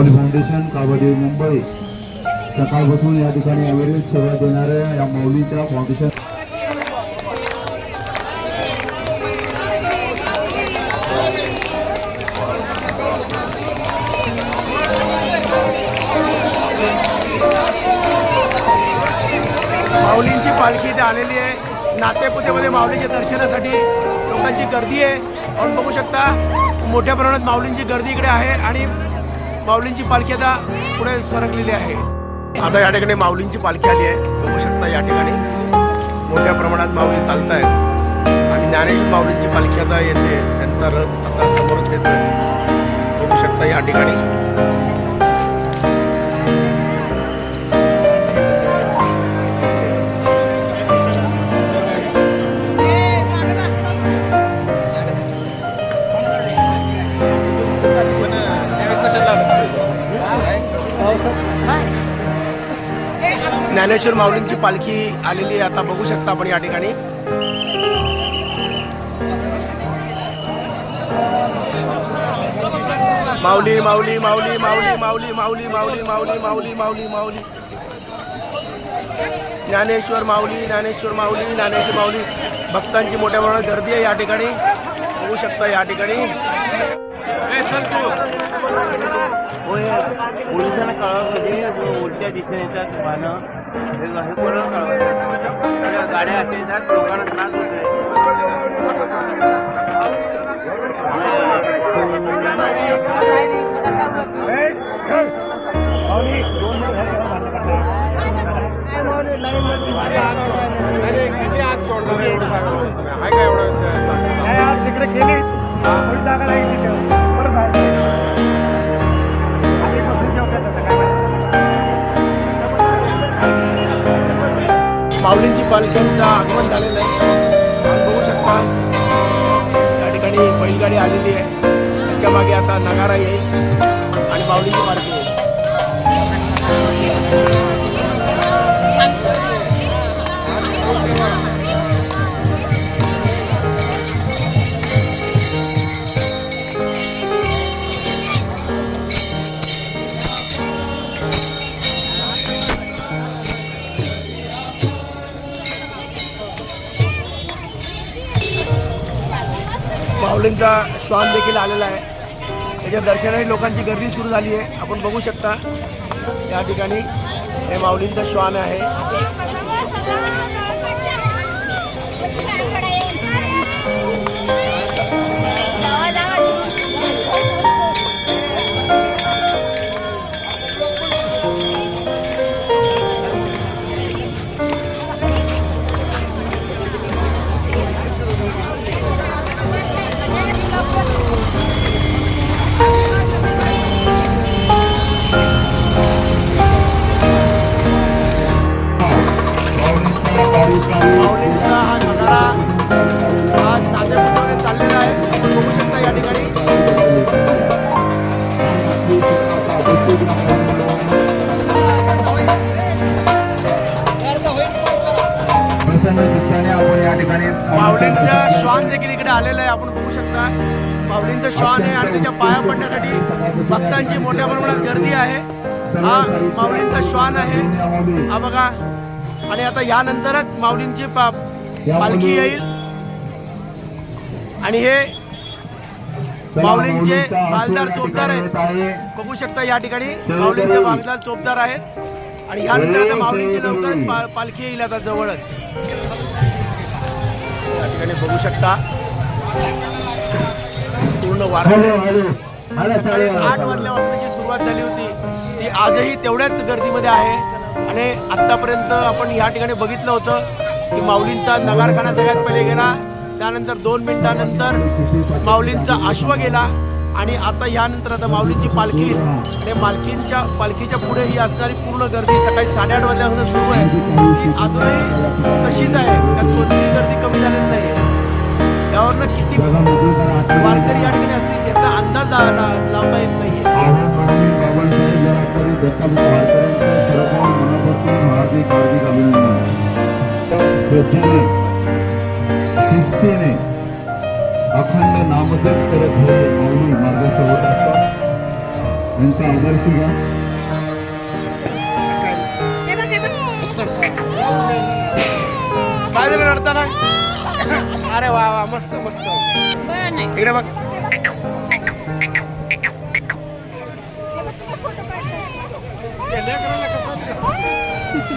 माऊली foundation Kalbadevi Mumbai. सकाळपासून या ठिकाणी अवेलेबल सेवा देणाऱ्या या मौलीच्या फाउंडेशन माऊलींची पालखी इथे आलेली आहे. नातेपुतेमध्ये माऊलीच्या दर्शनासाठी लोकांची गर्दी आहे. आपण बघू शकता मोठ्या प्रमाणात माऊलींची गर्दी इकडे आहे आणि माऊलींची पालखी आता पुढे सरकलेली आहे. आता या ठिकाणी माऊलींची पालखी आली आहे. बघू शकता या ठिकाणी मोठ्या प्रमाणात माऊली चालत आहेत आणि ज्ञानेश्वर माऊलींची पालखी आता येते. त्यांचा रथ आता समोरच येतोय. बघू शकता या ठिकाणी. ज्ञानेश्वर माऊलींची पालखी आलेली आहे आता बघू शकता आपण या ठिकाणी माऊली माऊली माऊली माऊली माऊली माऊली माऊली माऊली माऊली माऊली माऊली ज्ञानेश्वर माऊली ज्ञानेश्वर माऊली ज्ञानेश्वर माऊली भक्तांची मोठ्या प्रमाणात गर्दी आहे या ठिकाणी बघू शकता या ठिकाणी होय पोलिसांना कळवा पाहिजे उलट्या दिसून येतात पानं हे कोणाला कळवा गाड्या असे येतात लोकांना त्रास होत आहे तिकडे केली माऊलींची पालख्यांचं आगमन झालेलं आहे. आपण बघू शकता या ठिकाणी बैलगाडी आलेली आहे. त्याच्यामागे आता नगारा येईल आणि माऊलींची पालखी येईल. माऊलींचा श्वान देखील आलेला आहे. त्याच्या दर्शनाची लोकांची गर्दी सुरू झाली आहे. आपण बघू शकता या ठिकाणी हे माऊलींचा श्वान आहे. माऊलींचा हा नगारा हा नांदेडमध्ये चाललेला आहे आपण बघू शकता या ठिकाणी माऊलींचा श्वान देखील इकडे आलेला आहे. आपण बघू शकता. माऊलींचा श्वान आहे आणि त्याच्या पाया पडण्यासाठी भक्तांची मोठ्या प्रमाणात गर्दी आहे. हा माऊलींचा श्वान आहे. हा बघा आणि आता यानंतरच माऊलींची पा पालखी येईल. आणि हे माऊलींचे बालदार चोपदार आहेत. बघू शकता या ठिकाणी माऊलींचे बालदार चोपदार आहेत. आणि यानंतर आता माऊलींची लवकरच पा- पालखी येईल आता जवळच. या ठिकाणी बघू शकता. पूर्ण वार आठ वाजल्यापासून जी सुरुवात झाली होती ती आजही तेवढ्याच गर्दीमध्ये आहे. आणि आत्तापर्यंत आपण या ठिकाणी बघितलं होतं की माऊलींचा नगारखाना सगळ्यात पहिले गेला त्यानंतर दोन मिनिटानंतर माऊलींचा अश्व गेला आणि आता यानंतर आता माऊलींची पालखी ते आणि मालकींच्या पालखीच्या पुढे ही असणारी पूर्ण गर्दी सकाळी साडेआठ वाजल्यापासून सुरू आहे. ती अजूनही तशीच आहे. त्यात कोणतीही गर्दी कमी झालेली नाही त्यावरनं किती वारकरी या ठिकाणी असतील याचा अंदाज लावता येत नाही. दत्ता वारकऱ्यांचं सर्व मनापासून हार्दिक हार्दिक अभिनंदन श्रद्धेने शिस्तीने अखंड नामजप करत हे माऊली मार्गस्थ होत असतात. यांचा आदर्श घ्या अरे वा वा मस्त मस्त. इकडे बघ. pelea, que la casa.